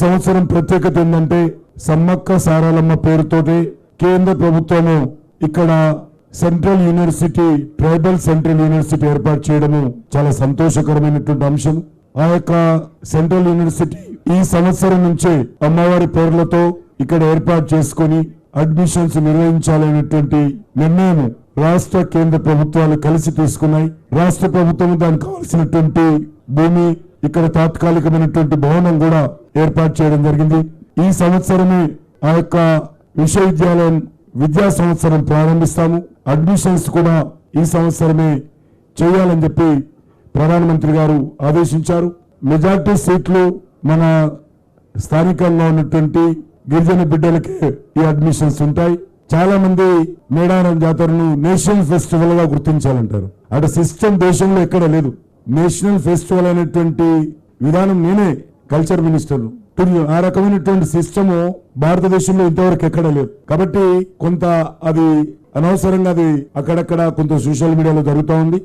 సంవత్సరం ప్రత్యేకత ఏంటంటే సమ్మక్క సారాలమ్మ పేరుతోటి కేంద్ర ప్రభుత్వము ఇక్కడ central university tribal central university ఏర్పాటు చేయడము చాలా సంతోషకరమైనటువంటి అంశం. ఆ యొక్క సెంట్రల్ యూనివర్సిటీ ఈ సంవత్సరం నుంచే అమ్మవారి పేర్లతో ఇక్కడ ఏర్పాటు చేసుకొని అడ్మిషన్స్ నిర్వహించాలనేటువంటి నిర్ణయం రాష్ట్ర కేంద్ర ప్రభుత్వాలు కలిసి తీసుకున్నాయి. రాష్ట్ర ప్రభుత్వం దానికి కావాల్సినటువంటి భూమి ఇక్కడ తాత్కాలికమైనటువంటి భవనం కూడా ఏర్పాటు చేయడం జరిగింది. ఈ సంవత్సరమే ఆ యొక్క విశ్వవిద్యాలయం విద్యా సంవత్సరం ప్రారంభిస్తాము. అడ్మిషన్స్ కూడా ఈ సంవత్సరమే చేయాలని చెప్పి ప్రధానమంత్రి గారు ఆదేశించారు. మెజార్టీ సీట్లు మన స్థానికంగా ఉన్నటువంటి గిరిజన బిడ్డలకే ఈ అడ్మిషన్స్ ఉంటాయి. చాలా మంది మేడారం జాతరను నేషనల్ ఫెస్టివల్గా గుర్తించాలంటారు. అటు సిస్టమ్ దేశంలో ఎక్కడ లేదు. నేషనల్ ఫెస్టివల్ అనేటువంటి విధానం నేనే కల్చర్ మినిస్టర్ ఆ రకమైనటువంటి సిస్టమ్ భారతదేశంలో ఇంతవరకు ఎక్కడ లేదు. కాబట్టి కొంత అది అనవసరంగా అది అక్కడక్కడ కొంత సోషల్ మీడియాలో జరుగుతూ ఉంది.